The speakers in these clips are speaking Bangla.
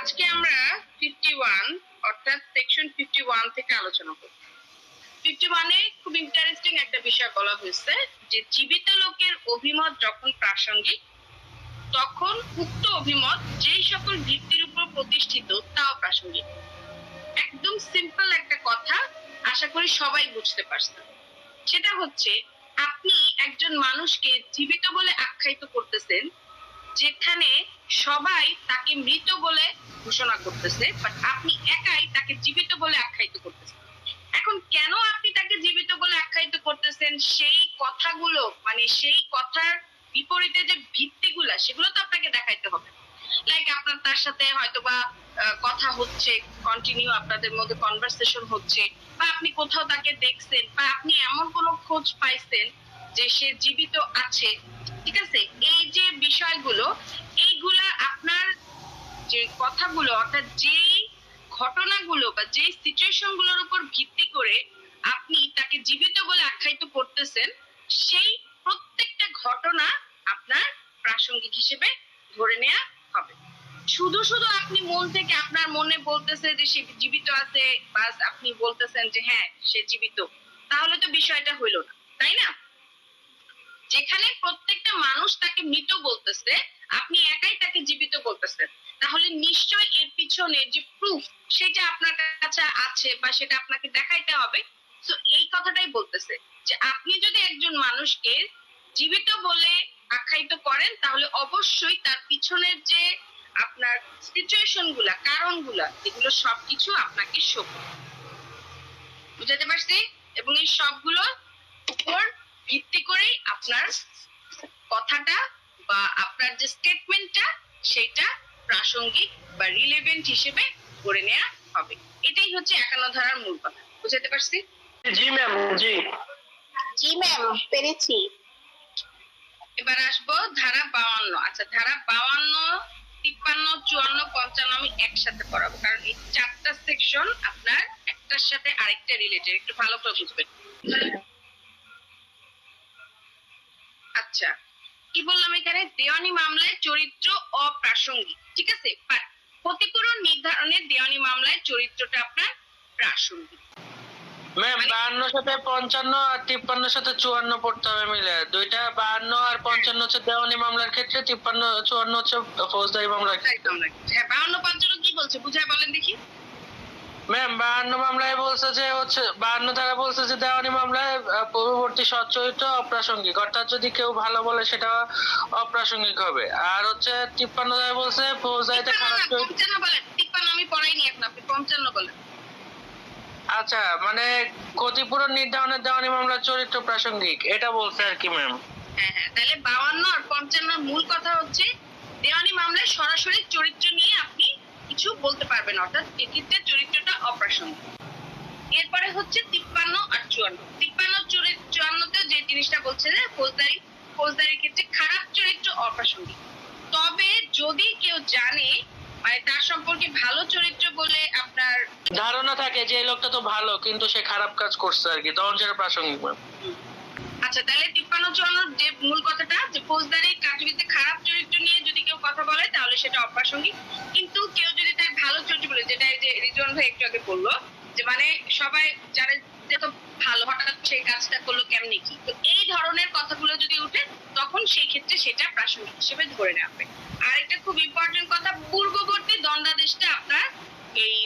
আজকে আমরা ফিফটি ওয়ান অর্থাৎ সেকশন ফিফটি ওয়ান থেকে আলোচনা করব। ফিফটি ওয়ানে খুব ইন্টারেস্টিং একটা বিষয় বলা হয়েছে যে জীবিত লোকের অভিমত যখন প্রাসঙ্গিক, তখন উক্ত অভিমত যেই সকল ভিত্তির উপর প্রতিষ্ঠিত, তাও প্রাসঙ্গিক। একদম সিম্পল একটা কথা, আশা করি সবাই বুঝতে পারছেন। সেটা হচ্ছে, আপনি একজন মানুষকে জীবিত বলে আখ্যায়িত করতেছেন যেখানে সবাই তাকে মৃত বলে ঘোষণা করতেছে বাট আপনি একাই তাকে জীবিত বলে আখ্যায়িত করতেছেন। এখন কেন আপনি তাকে জীবিত বলে আখ্যায়িত করতেছেন? সেই কথাগুলো মানে সেই কথার বিপরীতে যে ভিত্তিগুলা, সেগুলো তো আপনাকে দেখাইতে হবে। লাইক আপনার তার সাথে হয়তোবা কথা হচ্ছে কন্টিনিউ আপনাদের মধ্যে কনভারসেশন হচ্ছে, বা আপনি কোথাও তাকে দেখছেন, বা আপনি এমন কোনো খোঁজ পাইছেন যে সে জীবিত আছে ঠিক আছে? এই যে বিষয়গুলো, এইগুলা আপনার যে কথাগুলো, অর্থাৎ যেই ঘটনাগুলো বা যেই সিচুয়েশনগুলোর উপর ভিত্তি করে আপনি তাকে জীবিত বলে আখ্যায়িত করতেছেন, সেই প্রত্যেকটা ঘটনা আপনার প্রাসঙ্গিক হিসেবে ধরে নেওয়া হবে। শুধু শুধু আপনি মন থেকে আপনার মনে বলতেছে যে সে জীবিত আছে বা আপনি বলতেছেন যে হ্যাঁ সে জীবিত। তাহলে তো বিষয়টা হইল না, তাই না? যেখানে প্রত্যেকটা মানুষ তাকে মৃত বলতেছে, আপনি একাই তাকে জীবিত বলতেছেন। তাহলে নিশ্চয় এর পিছনে যে প্রুফ সেটা আপনার কাছে আছে বা সেটা আপনাকে দেখাইতে হবে। তো এই কথাটাই বলতেছে যে আপনি যদি একজন মানুষকে জীবিত বলে আখ্যায়িত করেন, তাহলে অবশ্যই তার পিছনের যে আপনার সিচুয়েশনগুলা কারণগুলা এগুলো সবকিছু আপনাকে শো বুঝাতে পারছি? এবং এই সবগুলো উপর ভিত্তি করেই আপনার কথাটা বা আপনার যে স্টেটমেন্টটা সেটা প্রাসঙ্গিক বা রিলেভেন্ট হিসেবে করে নেওয়া হবে। এটাই হচ্ছে একান্ন ধারার মূল কথা। বুঝাতে পারছি? জি ম্যাম জি। জি ম্যাম পেরেছি। এবার আসব ধারা বাউান্ন আচ্ছা ধারা বাউান্ন তিপ্পান্ন চুয়ান্ন পঞ্চান্ন আমি একসাথে পড়াবো। কারণ এই চারটা সেকশন আপনার একটার সাথে আরেকটা রিলেটেড একটু ভালো করে বুঝবেন। আচ্ছা কি বললাম এখানে? দেওয়ানি মামলায় চরিত্র অপ্রাসঙ্গিক ঠিক আছে? ক্ষতিপূরণ নির্ধারণে দেওয়ানি মামলায় চরিত্রটা আপনার প্রাসঙ্গিক। ম্যাম মানে- বাহান্ন সাথে পঞ্চান্ন আর তিপ্পান্ন সাথে চুয়ান্ন পড়তে হবে মিলে। দুইটা বাহান্ন আর পঞ্চান্ন হচ্ছে দেওয়ানি মামলার ক্ষেত্রে তিপ্পান্ন চুয়ান্ন হচ্ছে ফৌজদারি মামলার ক্ষেত্রে। একদম right. হ্যাঁ পঞ্চান্ন কি বলছে? বুঝায় বলেন দেখি। ম্যাম বাহান্ন মামলায় বলছে যে হচ্ছে বাহান্ন ধারা বলছে যে দেওয়ানি মামলায় পূর্ববর্তী সচ্চরিত্র অপ্রাসঙ্গিক। অর্থাৎ যদি কেউ ভালো বলে সেটা অপ্রাসঙ্গিক হবে। আর হচ্ছে তিপ্পান্ন ধারা বলছে খারাপ চরিত্র পঞ্চান্ন বলেন। তিপ্পান্ন আমি পড়াইনি এখন আপনি পঞ্চান্ন বলেন। আচ্ছা মানে ক্ষতিপূরণ নির্ধারণের দেওয়ানি মামলার চরিত্র প্রাসঙ্গিক এটা বলছে আর কি ম্যাম হ্যাঁ হ্যাঁ তাহলে বাউান্ন আর পঞ্চান্ন মূল কথা হচ্ছে দেওয়ানি মামলায় সরাসরি চরিত্র নিয়ে আপনি কিছু বলতে পারবেন অর্থাৎ এক্ষেত্রে চরিত্রটা অপ্রাসঙ্গিক এরপরে হচ্ছে তিপ্পান্ন আর চুয়ান্ন। তিপ্পান্ন চরিত্র চুয়ান্নতে যে জিনিসটা বলছে যে ফৌজদারি ফৌজদারির ক্ষেত্রে খারাপ চরিত্র অপ্রাসঙ্গিক তবে যদি কেউ জানে মানে তার সম্পর্কে ভালো চরিত্র বলে আপনার ধারণা থাকে যে এই লোকটা তো ভালো কিন্তু সে খারাপ কাজ করছে আর কি তখন সেটা প্রাসঙ্গিক আচ্ছা তাহলে তিপ্পান্ন চুয়ান্নর যে মূল কথাটা যে ফৌজদারি কার্যবিধিতে খারাপ চরিত্র নিয়ে যদি কেউ কথা বলে তাহলে সেটা অপ্রাসঙ্গিক। কিন্তু কেউ যদি ভালো চরিত্র বলে, যেটা যে রিজন ভাই একটু আগে বলল, যে মানে সবাই যারা যে তো ভালো, হঠাৎ সেই কাজটা করল কেমনি কি? তো এই ধরনের কথাগুলো যদি উঠে, তখন সেই ক্ষেত্রে সেটা প্রাসঙ্গিক হিসেবে ধরে নেওয়া হবে। আর একটা খুব ইম্পর্টেন্ট কথা, পূর্ববর্তী দণ্ডাদেশটা আপনার এই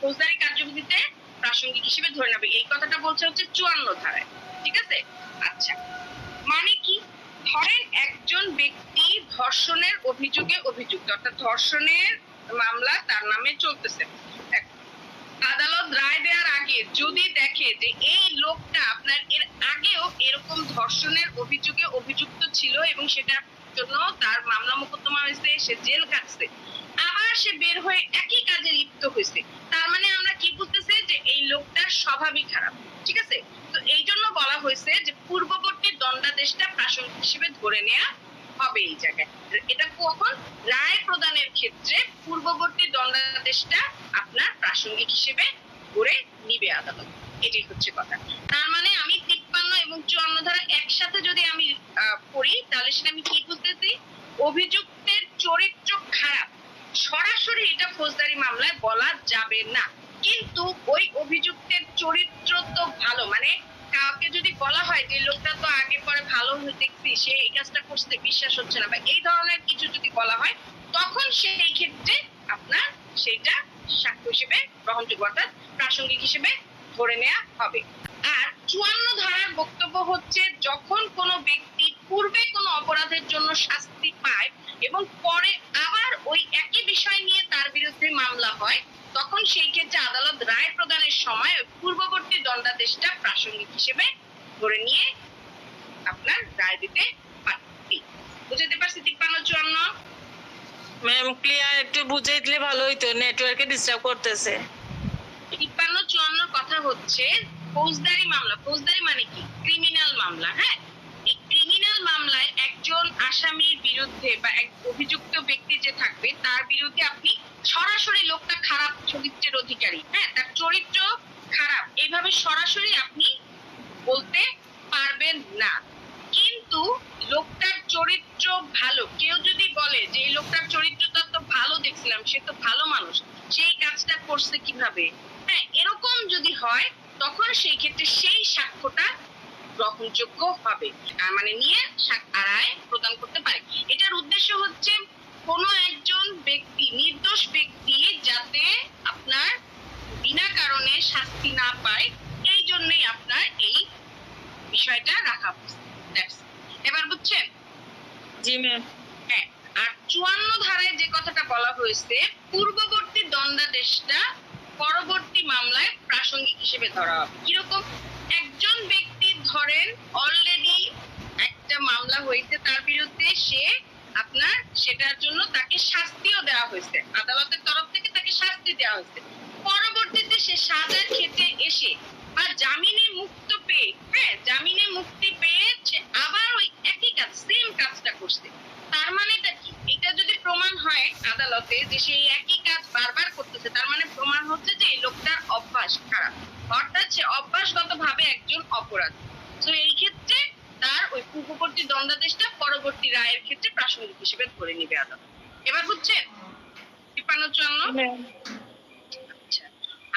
ফৌজদারি কার্যবিধিতে প্রাসঙ্গিক হিসেবে ধরে নেবে। এই কথাটা বলছে হচ্ছে চুয়ান্ন ধারায়, ঠিক আছে? আচ্ছা মানে কি? ধরেন একজন ব্যক্তি ধর্ষণের অভিযোগে অভিযুক্ত, অর্থাৎ ধর্ষণের মামলা তার নামে চলতেছে। আদালত রায় দেওয়ার আগে যদি দেখে যে এই লোকটা আপনার এর আগেও এরকম ধর্ষণের অভিযোগে অভিযুক্ত ছিল এবং সেটার জন্য তার মামলা মোকদ্দমা হয়েছে, সে জেল আবার সে বের হয়ে একই কাজে লিপ্ত হয়েছে, তার মানে আমরা কি বুঝতেছি যে এই লোকটার স্বভাবই খারাপ, ঠিক আছে? তো এই জন্য বলা হয়েছে যে পূর্ববর্তী দণ্ডাদেশটা প্রাসঙ্গিক হিসেবে ধরে নেওয়া হবে এই জায়গায়। এটা কখন? রায় প্রদানের ক্ষেত্রে পূর্ববর্তী দণ্ডাদেশটা আপনার প্রাসঙ্গিক হিসেবে ধরে নিবে আদালত। এটাই হচ্ছে কথা। তার মানে আমি তিপ্পান্ন এবং চুয়ান্ন ধারা একসাথে যদি আমি পড়ি, তাহলে সেটা আমি কি বুঝতেছি অভিযুক্তের চরিত্র খারাপ। সরাসরি এটা ফৌজদারি মামলায় বলা যাবে না। কিন্তু ওই অভিযুক্তের চরিত্র তো ভালো। মানে কাউকে যদি বলা হয় যে লোকটা তো আগে পরে ভালো দেখছি সে এই কাজটা করতে বিশ্বাস হচ্ছে না বা এই ধরনের কিছু যদি বলা হয়, তখন সেই ক্ষেত্রে আপনার সেটা সাক্ষ্য হিসেবে গ্রহণযোগ্য অর্থাৎ প্রাসঙ্গিক হিসেবে ধরে নেওয়া হবে। আর চুয়ান্ন ধারার বক্তব্য হচ্ছে, যখন কোনো ব্যক্তি পূর্বে কোনো অপরাধের জন্য শাস্তি পায় এবং পরে আবার ওই একই বিষয় নিয়ে তার বিরুদ্ধে মামলা হয় তখন সেই ক্ষেত্রে আদালত রায় প্রদানের সময় পূর্ববর্তী দণ্ডাদেশটা প্রাসঙ্গিক হিসেবে ধরে নিয়ে আপনার রায় দিতে পারবে। বুঝতে পারছি তিপ্পান্ন চুয়ান্ন? ম্যাম ক্লিয়ার একটু বুঝিয়ে দিলে ভালো হইতো নেটওয়ার্কে ডিস্টার্ব করতেছে। তিপ্পান্ন চুয়ান্নর কথা হচ্ছে ফৌজদারি মামলা। ফৌজদারি মানে কি? ক্রিমিনাল মামলা হ্যাঁ? এই ক্রিমিনাল মামলায় একজন আসামির বিরুদ্ধে বা এক অভিযুক্ত ব্যক্তি যে থাকবে তার বিরুদ্ধে আপনি সরাসরি লোকটা খারাপ চরিত্রের অধিকারী। হ্যাঁ তার চরিত্র খারাপ। এইভাবে সরাসরি আপনি বলতে পারবেন না। কিন্তু লোকটার চরিত্র ভালো। কেউ যদি বলে যে, এই লোকটার চরিত্রটা তো ভালো দেখছিলাম, সে তো ভালো মানুষ। সেই কাজটা করছে কীভাবে? হ্যাঁ এরকম যদি হয়, তখন সেই ক্ষেত্রে সেই সাক্ষ্যটা গ্রহণযোগ্য হবে। মানে নিয়ে রায় প্রদান করতে পারে। এটার উদ্দেশ্য হচ্ছে কোনো একজন ব্যক্তি নির্দোষ ব্যক্তি যাতে আপনার বিনা কারণে শাস্তি না পায় এই জন্যই আপনার এই বিষয়টা রাখা হয়েছে That's it. এবার বুঝছেন হ্যাঁ আর চুয়ান্ন ধারায় যে কথাটা বলা হয়েছে, পূর্ববর্তী পরবর্তী মামলায় প্রাসঙ্গিক হিসেবে ধরা হবে। কীরকম? একজন ব্যক্তি ধরেন অলরেডি একটা মামলা হয়েছে তার বিরুদ্ধে, সে আপনার সেটার জন্য তাকে শাস্তিও দেওয়া হয়েছে। আদালতের তরফ থেকে তাকে শাস্তি দেওয়া হয়েছে। পরবর্তীতে সে সাজার ক্ষেত্রে এসে বা জামিনে মুক্ত পেয়ে হ্যাঁ জামিনে মুক্তি পেয়ে সে আবার ওই একই কাজ সেম কাজটা করছে তার মানেটা কি এটা যদি প্রমাণ হয় আদালতে যে সে এই একই কাজ বারবার করতেছে তার মানে প্রমাণ হচ্ছে যে এই লোকটার অভ্যাস খারাপ। অর্থাৎ সে অভ্যাসগত ভাবে একজন অপরাধ। তো এই ক্ষেত্রে তার ওই পূর্ববর্তী দণ্ডাদেশটা পরবর্তী রায়ের ক্ষেত্রে প্রাসঙ্গিক হিসেবে ধরে নিবে আদালত। এবার বুঝছেন তিপ্পান্ন চুয়ান্ন। আচ্ছা।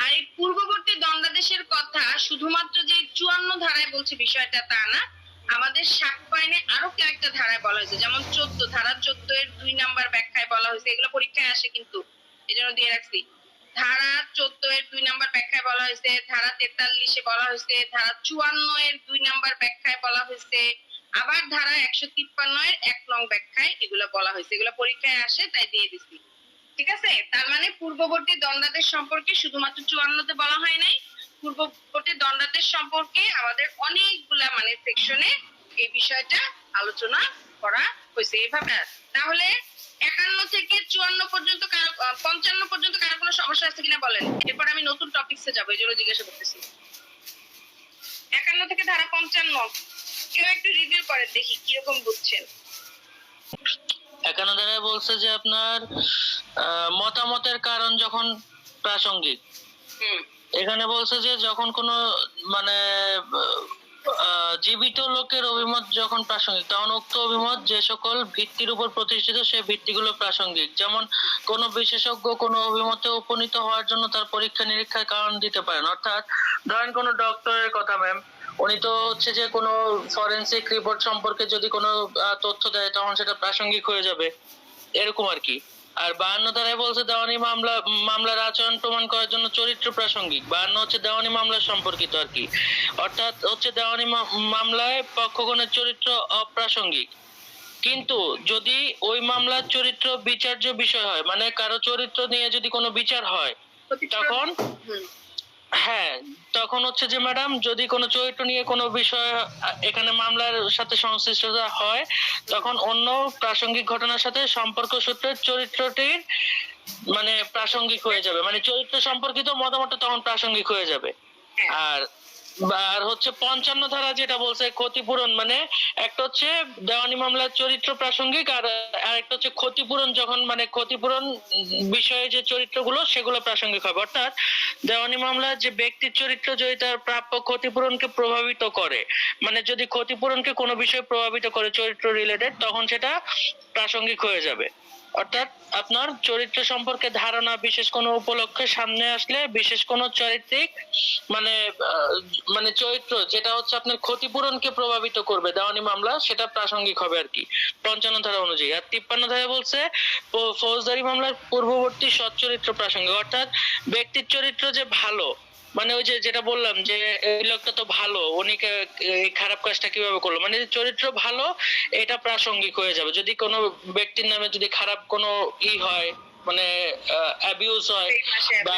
আর এই পূর্ববর্তী দণ্ডাদেশের কথা শুধুমাত্র যে চুয়ান্ন ধারায় বলছে বিষয়টা তা না আমাদের সাক্ষ্য আইনে আরও কয়েকটা ধারায় বলা হয়েছে। যেমন চোদ্দ, ধারা চোদ্দ এর দুই নাম্বার ব্যাখ্যায় বলা হয়েছে। এগুলো পরীক্ষায় আসে কিন্তু। এই জন্য দিয়ে রাখছি। ধারা চোদ্দ এর দুই নাম্বার ব্যাখ্যায় বলা হয়েছে। ধারা তেতাল্লিশে বলা হয়েছে। ধারা চুয়ান্ন এর দুই নাম্বার ব্যাখ্যায় বলা হয়েছে। আবার ধারা একশো তিপ্পান্ন এর এক নং ব্যাখ্যায় এগুলো বলা হয়েছে। এগুলো পরীক্ষায় আসে, তাই দিয়ে দিচ্ছি ঠিক আছে? তার মানে পূর্ববর্তী দণ্ডাদেশ সম্পর্কে শুধুমাত্র চুয়ান্নতে বলা হয় নাই। পূর্ববর্তী দণ্ডাদেশ সম্পর্কে আমাদের অনেকগুলা মানে সেকশনে এই বিষয়টা আলোচনা করা হয়েছে এইভাবে। তাহলে একান্ন থেকে চুয়ান্ন পর্যন্ত কারও পঞ্চান্ন পর্যন্ত কারও কোনো সমস্যা আছে কিনা বলেন? এরপর আমি নতুন টপিকসে যাব এই জন্য জিজ্ঞাসা করতেছি। একান্ন থেকে ধারা পঞ্চান্ন কেউ একটু রিভিউ করে দেখি কীরকম বুঝছেন। একান্ন ধারায় বলছে যে আপনার মতামতের কারণ যখন প্রাসঙ্গিক। হুম। এখানে বলছে যে যখন কোনো মানে জীবিত লোকের অভিমত যখন প্রাসঙ্গিক, তখন উক্ত অভিমত যে সকল ভিত্তির উপর প্রতিষ্ঠিত সেই ভিত্তিগুলো প্রাসঙ্গিক। যেমন কোন বিশেষজ্ঞ কোনো অভিমতে উপনীত হওয়ার জন্য তার পরীক্ষা নিরীক্ষার কারণ দিতে পারেন। অর্থাৎ, ধরেন কোনো ডক্টরের কথা ম্যাম উনি তো হচ্ছে যে কোনো ফরেন্সিক রিপোর্ট সম্পর্কে যদি কোনো তথ্য দেয়, তখন সেটা প্রাসঙ্গিক হয়ে যাবে। এরকম আর কি। আর বায়ান্ন ধারায় বলছে দেওয়ানি মামলা মামলার আচরণ প্রমাণ করার জন্য চরিত্র প্রাসঙ্গিক। বায়ান্ন হচ্ছে দেওয়ানি মামলা সম্পর্কিত আর কি। অর্থাৎ হচ্ছে দেওয়ানি মামলায় পক্ষগণের চরিত্র অপ্রাসঙ্গিক। কিন্তু যদি ওই মামলার চরিত্র বিচার্য বিষয় হয় মানে কারও চরিত্র নিয়ে যদি কোনো বিচার হয় তখন হ্যাঁ তখন হচ্ছে যে ম্যাডাম যদি কোনো চরিত্র নিয়ে কোনো বিষয় এখানে মামলার সাথে সংশ্লিষ্টতা হয় তখন অন্য প্রাসঙ্গিক ঘটনার সাথে সম্পর্ক সূত্রে চরিত্রটির মানে প্রাসঙ্গিক হয়ে যাবে মানে চরিত্র সম্পর্কিত মতামতটা তখন প্রাসঙ্গিক হয়ে যাবে হ্যাঁ। আর আর হচ্ছে পঞ্চান্ন ধারা যেটা বলছে, ক্ষতিপূরণ মানে একটা হচ্ছে দেওয়ানি মামলার চরিত্র প্রাসঙ্গিক, আর আরেকটা হচ্ছে ক্ষতিপূরণ যখন মানে ক্ষতিপূরণ বিষয়ে যে চরিত্রগুলো, সেগুলো প্রাসঙ্গিক হবে। অর্থাৎ দেওয়ানি মামলার যে ব্যক্তির চরিত্র যদি তার প্রাপ্য ক্ষতিপূরণকে প্রভাবিত করে মানে যদি ক্ষতিপূরণকে কোনো বিষয়ে প্রভাবিত করে চরিত্র রিলেটেড তখন সেটা প্রাসঙ্গিক হয়ে যাবে। অর্থাৎ আপনার চরিত্র সম্পর্কে ধারণা বিশেষ কোনো উপলক্ষে সামনে আসলে বিশেষ কোনো চরিত্রিক মানে মানে চরিত্র যেটা হচ্ছে আপনার ক্ষতিপূরণকে প্রভাবিত করবে, দেওয়ানি মামলা সেটা প্রাসঙ্গিক হবে আর কি, পঞ্চান্ন ধারা অনুযায়ী। আর তিপ্পান্ন ধারা বলছে ফৌজদারি মামলার পূর্ববর্তী সচ্চরিত্র প্রাসঙ্গিক, অর্থাৎ ব্যক্তির চরিত্র যে ভালো মানে ওই যে যেটা বললাম যে লোকটা তো ভালো, উনি খারাপ কাজটা কীভাবে করল? মানে চরিত্র ভালো, এটা প্রাসঙ্গিক হয়ে যাবে। যদি কোনো ব্যক্তির নামে যদি খারাপ কোনো ই হয় মানে অ্যাবিউজ হয় বা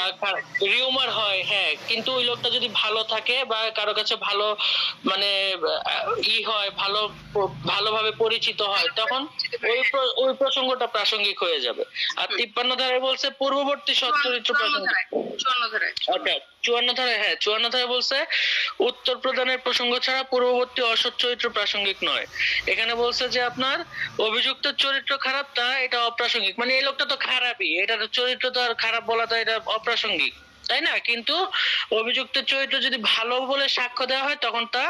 রিউমার হয় হ্যাঁ। কিন্তু ওই লোকটা যদি ভালো থাকে বা কারও কাছে ভালো মানে ই হয় ভালো ভালোভাবে পরিচিত হয় তখন ওই ওই প্রসঙ্গটা প্রাসঙ্গিক হয়ে যাবে। আর তিপ্পান্ন ধারায় বলছে পূর্ববর্তী সচ্চরিত্র চুয়ান্ন ধারায় আচ্ছা চুয়ান্ন ধারায় হ্যাঁ চুয়ান্ন ধারায় বলছে উত্তর প্রদানের প্রসঙ্গ ছাড়া পূর্ববর্তী অসৎ চরিত্র প্রাসঙ্গিক নয়। এখানে বলছে যে আপনার অভিযুক্ত চরিত্র খারাপ তা এটা অপ্রাসঙ্গিক। মানে এই লোকটা তো খারাপই এটার চরিত্র তো আর খারাপ বলা তো এটা অপ্রাসঙ্গিক, তাই না? কিন্তু অভিযুক্ত চরিত্র যদি ভালো বলে সাক্ষ্য দেওয়া হয়, তখন তা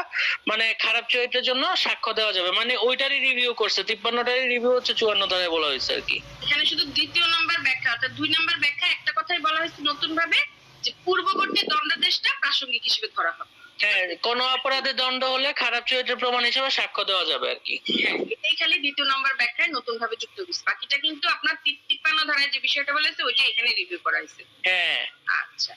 মানে খারাপ চরিত্রের জন্য সাক্ষ্য দেওয়া যাবে। মানে ওইটারই রিভিউ করছে, তিপ্পান্নটারই রিভিউ হচ্ছে চুয়ান্ন ধারায় বলা হয়েছে আর কি। এখানে শুধু দ্বিতীয় নম্বর ব্যাখ্যা, অর্থাৎ দুই নম্বর ব্যাখ্যা একটা কথাই বলা হয়েছে নতুন ভাবে যে পূর্ববর্তী দণ্ডাদেশটা প্রাসঙ্গিক হিসেবে ধরা হবে। হ্যাঁ কোনো অপরাধে দণ্ড হলে খারাপ চরিত্রের প্রমাণ হিসেবে সাক্ষ্য দেওয়া যাবে আর কি। হ্যাঁ, এটাই খালি দ্বিতীয় নম্বর ব্যাখ্যায় নতুন ভাবে যুক্ত হয়েছে। বাকিটা কিন্তু আপনার তিপ্পান্ন ধারায় যে বিষয়টা বলেছে ওইটা এখানে রিভিউ করা হয়েছে। হ্যাঁ। আচ্ছা।